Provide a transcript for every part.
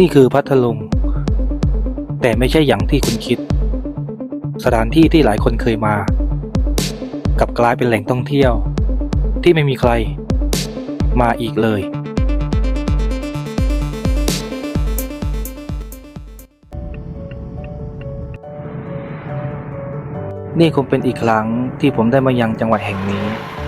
นี่คือพัทลุง แต่ไม่ใช่อย่างที่คุณคิด สถานที่ที่หลายคนเคยมา กลับกลายเป็นแหล่งท่องเที่ยว ที่ไม่มีใคร มาอีกเลย นี่คงเป็นอีกครั้งที่ผมได้มายังจังหวัดแห่งนี้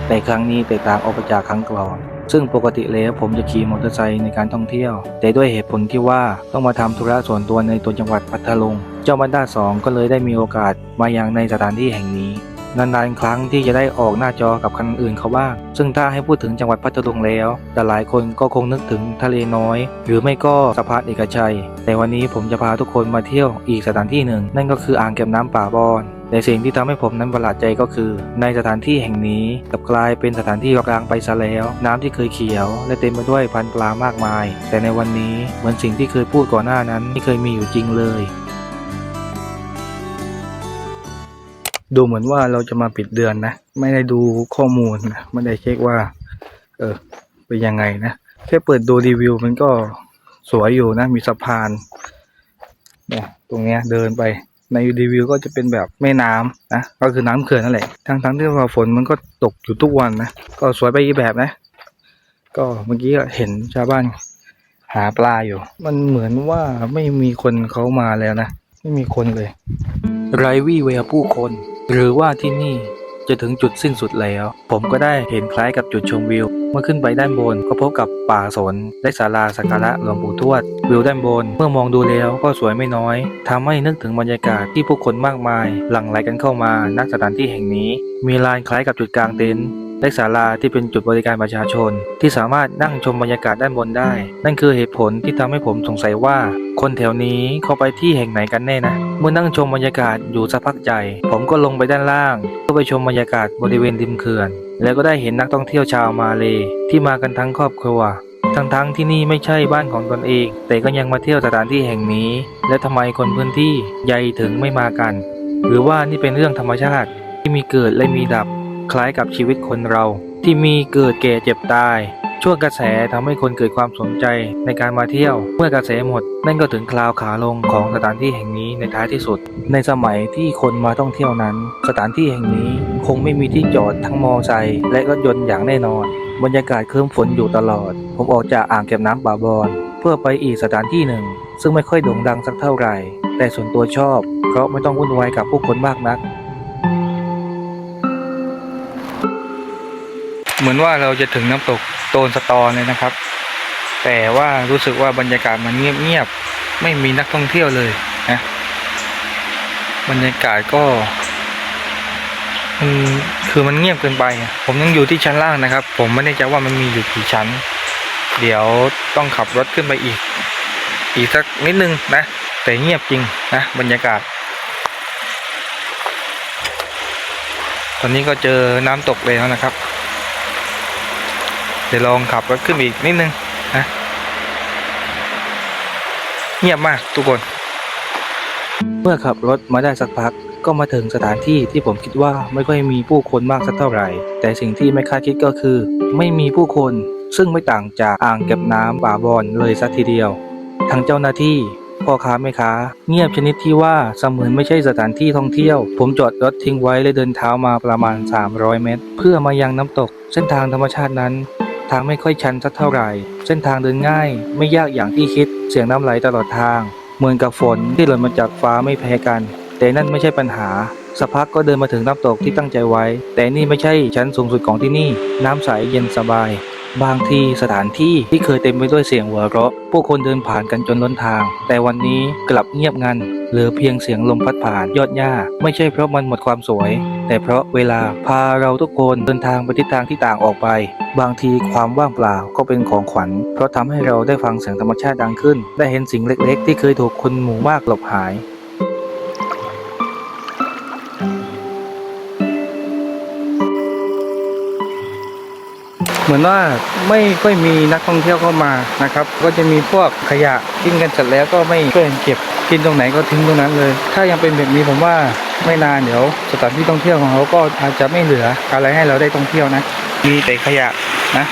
แต่ครั้งนี้แตกต่างออกไปจากครั้งก่อน ซึ่งปกติแล้วผมจะขี่มอเตอร์ไซค์ในการท่องเที่ยว แต่ด้วยเหตุผลที่ว่าต้องมาทำธุระส่วนตัวในตัวจังหวัดพัทลุง เจ้าบันด้าสองก็เลยได้มีโอกาสมายังในสถานที่แห่งนี้นานๆครั้งที่จะได้ออกหน้าจอกับคันอื่นเขาบ้าง ซึ่งถ้าให้พูดถึงจังหวัดพัทลุงแล้ว แต่หลายคนก็คงนึกถึงทะเลน้อย หรือไม่ก็สะพานเอกชัย แต่วันนี้ผมจะพาทุกคนมาเที่ยวอีกสถานที่หนึ่ง นั่นก็คืออ่างเก็บน้ำป่าบอน แต่สิ่งที่ทำให้ผมนั้นประหลาดใจก็คือ ในสถานที่แห่งนี้กลับกลายเป็นสถานที่ร้างไปซะแล้ว น้ำที่เคยเขียว และเต็มไปด้วยพันปลามากมาย แต่ในวันนี้เหมือนสิ่งที่เคยพูดก่อนหน้านั้นไม่เคยมีอยู่จริงเลยดูเหมือนว่าเราจะมาปิดเดือนนะ ไม่ได้ดูข้อมูลนะไม่ได้เช็คว่า เออเป็นยังไงนะแค่เปิดดูรีวิวมันก็สวยอยู่นะ มีสะพานเนี่ยตรงเนี้ยเดินไป ในรีวิวก็จะเป็นแบบแม่น้ำนะก็คือน้ำเขื่อนนั่นแหละทั้งทั้งที่ว่าฝนมันก็ตกอยู่ทุกวันนะก็สวยไปอีกแบบนะ ก็เมื่อกี้เห็นชาวบ้านหาปลาอยู่ มันเหมือนว่าไม่มีคนเขามาแล้วนะ ไม่มีคนเลย ไรวี่เวลผู้คน หรือว่าที่นี่ จะถึงจุดสิ้นสุดแล้ว ผมก็ได้เห็นคล้ายกับจุดชมวิว เมื่อขึ้นไปด้านบนก็พบกับป่าสนและศาลาสักการะหลวงปู่ทวด วิวด้านบน เมื่อมองดูแล้วก็สวยไม่น้อยทำให้นึกถึงบรรยากาศที่ผู้คนมากมาย หลั่งไหลกันเข้ามานักสถานที่แห่งนี้ มีลานคล้ายกับจุดกลางเต็นท์ และศาลาที่เป็นจุดบริการประชาชน ที่สามารถนั่งชมบรรยากาศด้านบนได้ นั่นคือเหตุผลที่ทำให้ผมสงสัยว่า คนแถวนี้เขาไปที่แห่งไหนกันแน่นะ เมื่อนั่งชมบรรยากาศอยู่สักพักใจ ผมก็ลงไปด้านล่างเพื่อไปชมบรรยากาศบริเวณริมเขื่อน แล้วก็ได้เห็นนักท่องเที่ยวชาวมาเลที่มากันทั้งครอบครัวทั้งๆที่นี่ไม่ใช่บ้านของตนเอง แต่ก็ยังมาเที่ยวสถานที่แห่งนี้ และทำไมคนพื้นที่ใหญ่ถึงไม่มากัน หรือว่านี่เป็นเรื่องธรรมชาติที่มีเกิดและมีดับ คล้ายกับชีวิตคนเรา ที่มีเกิดแก่เจ็บตาย ช่วงกระแสทำให้คนเกิดความสนใจในการมาเที่ยว เมื่อกระแสหมดนั่นก็ถึงคราวขาลงของสถานที่แห่งนี้ในท้ายที่สุด ในสมัยที่คนมาท่องเที่ยวนั้น สถานที่แห่งนี้คงไม่มีที่จอดทั้งมอไซค์และรถยนต์อย่างแน่นอน บรรยากาศเคลิ้มฝนอยู่ตลอด ผมออกจากอ่างเก็บน้ำป่าบอนเพื่อไปอีกสถานที่หนึ่ง ซึ่งไม่ค่อยโด่งดังสักเท่าไหร่ แต่ส่วนตัวชอบ เพราะไม่ต้องวุ่นวายกับผู้คนมากนัก เหมือนว่าเราจะถึงน้ำตกโตนสตอเลยนะครับ แต่ว่ารู้สึกว่าบรรยากาศมันเงียบๆไม่มีนักท่องเที่ยวเลยนะบรรยากาศก็มันคือมันเงียบเกินไป ผมยังอยู่ที่ชั้นล่างนะครับ ผมไม่แน่ใจว่ามันมีอยู่กี่ชั้น เดี๋ยวต้องขับรถขึ้นไปอีก อีกสักนิดนึงนะ แต่เงียบจริงนะบรรยากาศ ตอนนี้ก็เจอน้ำตกเลยแล้วนะครับ เดี๋ยวลองขับรถขึ้นอีกนิดนึงนะเงียบมากทุกคน เมื่อขับรถมาได้สักพักก็มาถึงสถานที่ที่ผมคิดว่าไม่ค่อยมีผู้คนมากสักเท่าไหร่ แต่สิ่งที่ไม่คาดคิดก็คือ ไม่มีผู้คนซึ่งไม่ต่างจากอ่างเก็บน้ำป่าบอนเลยสักทีเดียว ทั้งเจ้าหน้าที่พ่อค้าแม่ค้า เงียบชนิดที่ว่าเสมือนไม่ใช่สถานที่ท่องเที่ยว ผมจอดรถทิ้งไว้และเดินเท้ามาประมาณ 300 เมตร เพื่อมายังน้ำตก เส้นทางธรรมชาตินั้น ทางไม่ค่อยชันสักเท่าไหร่ เส้นทางเดินง่าย ไม่ยากอย่างที่คิด เสียงน้ำไหลตลอดทาง เหมือนกับฝนที่หล่นมาจากฟ้าไม่แพ้กัน แต่นั่นไม่ใช่ปัญหาสักพักก็เดินมาถึงน้ำตกที่ตั้งใจไว้ แต่นี่ไม่ใช่ชั้นสูงสุดของที่นี่ น้ำใสเย็นสบาย บางทีสถานที่ที่เคยเต็มไปด้วยเสียงหัวเราะ ผู้คนเดินผ่านกันจนล้นทาง แต่วันนี้กลับเงียบงันเหลือเพียงเสียงลมพัดผ่านยอดหญ้า ไม่ใช่เพราะมันหมดความสวย แต่เพราะเวลาพาเราทุกคนเดินทางไปทิศทางที่ต่างออกไป บางทีความว่างเปล่าก็เป็นของขวัญ เพราะทำให้เราได้ฟังเสียงธรรมชาติดังขึ้น ได้เห็นสิ่งเล็ก ๆ ที่เคยถูกคนหมู่มากหลบหาย เหมือนว่าไม่ค่อยมีนักท่องเที่ยวเข้ามานะครับ ก็จะมีพวกขยะทิ้งกันเสร็จแล้วก็ไม่ช่วยเก็บกินตรงไหนก็ทิ้งตรงนั้นเลย ถ้ายังเป็นแบบนี้ผมว่าไม่นานเดี๋ยวสถานที่ท่องเที่ยวของเขาก็อาจจะไม่เหลืออะไรให้เราได้ท่องเที่ยวนะ มีแต่ขยะนะ